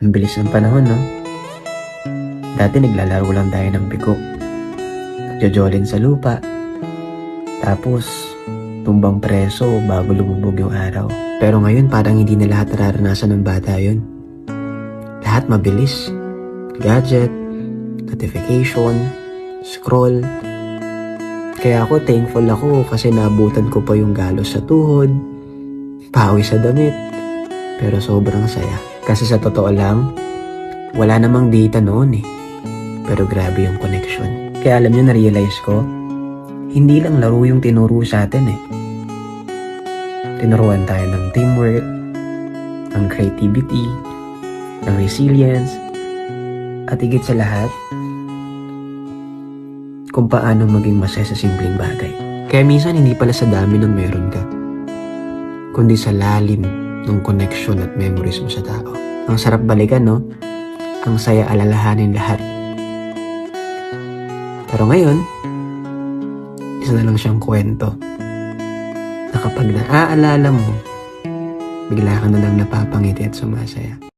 Ang bilis ng panahon, no? Dati naglalaro lang tayo ng biko. Nagjojolin sa lupa. Tapos, tumbang preso bago lumubog yung araw. Pero ngayon parang hindi na lahat nararanasan ng bata yun. Lahat mabilis. Gadget, notification, scroll. Kaya ako thankful ako kasi naabutan ko pa yung galos sa tuhod, pawi sa damit, pero sobrang saya. Kasi sa totoo lang, wala namang data noon eh. Pero grabe yung connection. Kaya alam nyo, na-realize ko, hindi lang laro yung tinuro sa atin eh. Tinuruan tayo ng teamwork, ng creativity, ng resilience, at higit sa lahat, kung paano maging masaya sa simpleng bagay. Kaya minsan hindi pala sa dami ng meron ka, kundi sa lalim ng connection at memories mo sa tao. Ang sarap balikan, no? Ang saya alalahanin lahat. Pero ngayon, isa na lang siyang kwento na kapag naaalala mo, bigla ka na lang napapangiti at sumasaya.